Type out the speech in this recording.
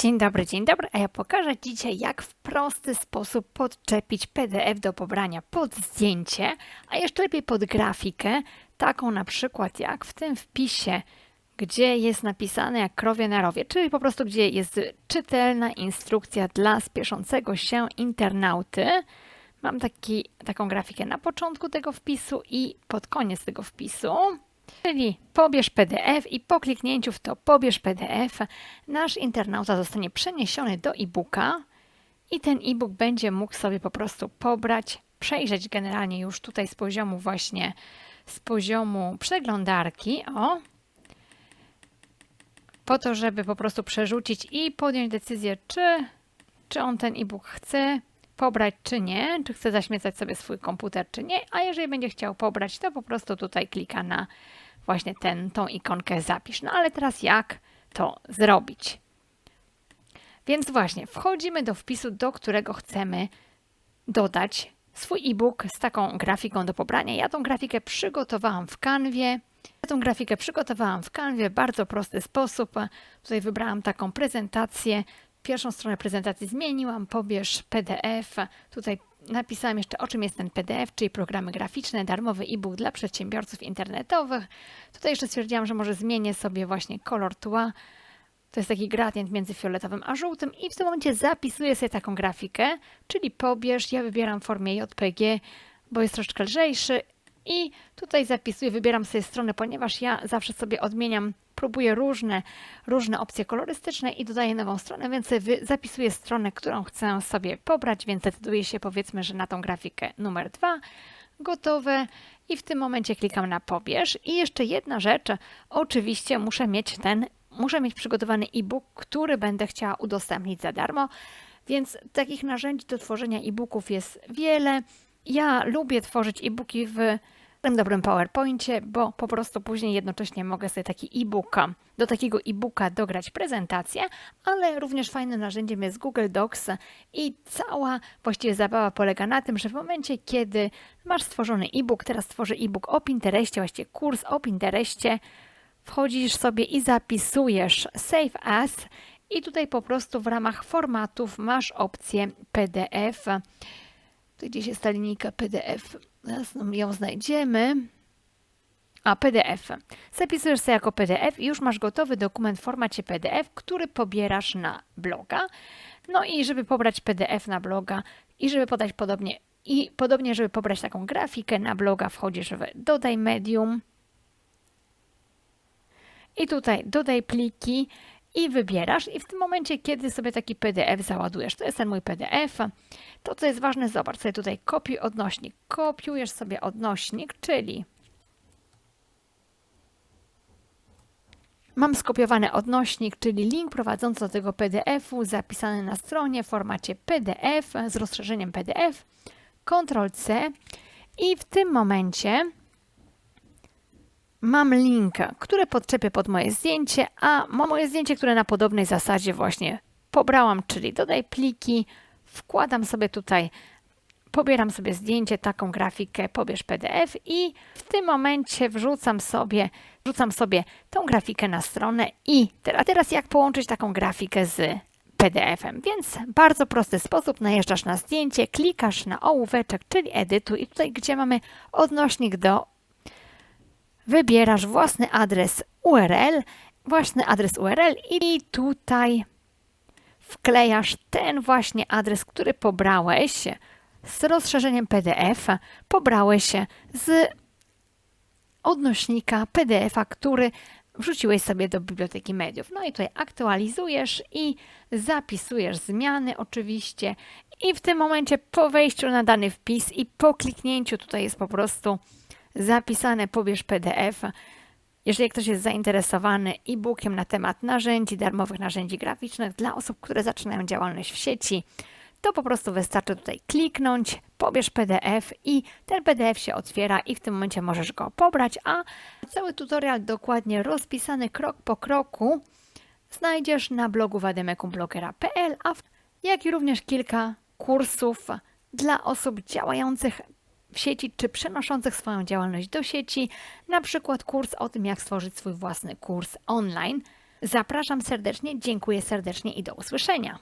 Dzień dobry, dzień dobry, a ja pokażę dzisiaj, jak w prosty sposób podczepić PDF do pobrania pod zdjęcie, a jeszcze lepiej pod grafikę, taką na przykład jak w tym wpisie, gdzie jest napisane jak krowie na rowie, czyli po prostu gdzie jest czytelna instrukcja dla spieszącego się internauty. Mam taki, taką grafikę na początku tego wpisu i pod koniec tego wpisu. Czyli pobierz PDF i po kliknięciu w to pobierz PDF nasz internauta zostanie przeniesiony do e-booka i ten e-book będzie mógł sobie po prostu pobrać, przejrzeć generalnie już tutaj z poziomu właśnie z poziomu przeglądarki, o, po to, żeby po prostu przerzucić i podjąć decyzję, czy, czy on ten e-book chce pobrać, czy nie, czy chce zaśmiecać sobie swój komputer, czy nie, a jeżeli będzie chciał pobrać, to po prostu tutaj klika na właśnie ten, tą ikonkę zapisz. No ale teraz jak to zrobić? Więc właśnie, wchodzimy do wpisu, do którego chcemy dodać swój e-book z taką grafiką do pobrania. Ja tą grafikę przygotowałam w kanwie. Ja tą grafikę przygotowałam w kanwie w bardzo prosty sposób. Tutaj wybrałam taką prezentację. Pierwszą stronę prezentacji zmieniłam, pobierz PDF. Tutaj napisałam jeszcze o czym jest ten PDF, czyli programy graficzne, darmowy e-book dla przedsiębiorców internetowych. Tutaj jeszcze stwierdziłam, że może zmienię sobie właśnie kolor tła. To jest taki gradient między fioletowym a żółtym i w tym momencie zapisuję sobie taką grafikę, czyli pobierz, ja wybieram w formie JPG, bo jest troszeczkę lżejszy i tutaj zapisuję, wybieram sobie stronę, ponieważ ja zawsze sobie odmieniam, próbuję różne, różne opcje kolorystyczne i dodaję nową stronę, więc zapisuję stronę, którą chcę sobie pobrać, więc decyduję się powiedzmy, że na tą grafikę numer dwa gotowe i w tym momencie klikam na pobierz. I jeszcze jedna rzecz, oczywiście muszę mieć ten, muszę mieć przygotowany e-book, który będę chciała udostępnić za darmo, więc takich narzędzi do tworzenia e-booków jest wiele. Ja lubię tworzyć e-booki w tym dobrym PowerPoincie, bo po prostu później jednocześnie mogę sobie taki e-booka, do takiego e-booka dograć prezentację, ale również fajnym narzędziem jest Google Docs i cała właściwie zabawa polega na tym, że w momencie, kiedy masz stworzony e-book, teraz tworzę e-book o Pinterestie, właściwie kurs o Pinterestie, wchodzisz sobie i zapisujesz Save As i tutaj po prostu w ramach formatów masz opcję PDF. Tu gdzieś jest ta linijka PDF. Zaraz ją znajdziemy. A, PDF. Zapisujesz sobie jako PDF i już masz gotowy dokument w formacie PDF, który pobierasz na bloga. No i żeby pobrać PDF na bloga i żeby podać podobnie i podobnie, żeby pobrać taką grafikę na bloga, wchodzisz w dodaj medium. I tutaj dodaj pliki i wybierasz i w tym momencie, kiedy sobie taki PDF załadujesz, to jest ten mój PDF, to co jest ważne, zobacz sobie tutaj kopiuj odnośnik. Kopiujesz sobie odnośnik, czyli Mam skopiowany odnośnik, czyli link prowadzący do tego PDF-u, zapisany na stronie w formacie PDF z rozszerzeniem PDF. Ctrl C i w tym momencie mam link, który podczepię pod moje zdjęcie, a mam moje zdjęcie, które na podobnej zasadzie właśnie pobrałam, czyli dodaj pliki, wkładam sobie tutaj, pobieram sobie zdjęcie, taką grafikę, pobierz PDF i w tym momencie wrzucam sobie, wrzucam sobie tą grafikę na stronę i teraz, teraz jak połączyć taką grafikę z PDF-em. Więc bardzo prosty sposób, najeżdżasz na zdjęcie, klikasz na ołóweczek, czyli edytuj i tutaj, gdzie mamy odnośnik do wybierasz własny adres URL, własny adres URL i tutaj wklejasz ten właśnie adres, który pobrałeś z rozszerzeniem PDF, pobrałeś z odnośnika PDF-a, który wrzuciłeś sobie do biblioteki mediów. No i tutaj aktualizujesz i zapisujesz zmiany oczywiście. I w tym momencie po wejściu na dany wpis i po kliknięciu tutaj jest po prostu zapisane pobierz PDF. Jeżeli ktoś jest zainteresowany e-bookiem na temat narzędzi, darmowych narzędzi graficznych dla osób, które zaczynają działalność w sieci, to po prostu wystarczy tutaj kliknąć, pobierz PDF i ten PDF się otwiera i w tym momencie możesz go pobrać, a cały tutorial dokładnie rozpisany krok po kroku znajdziesz na blogu wademekumblogera.pl, jak i również kilka kursów dla osób działających w sieci czy przenoszących swoją działalność do sieci, na przykład kurs o tym, jak stworzyć swój własny kurs online. Zapraszam serdecznie, dziękuję serdecznie i do usłyszenia.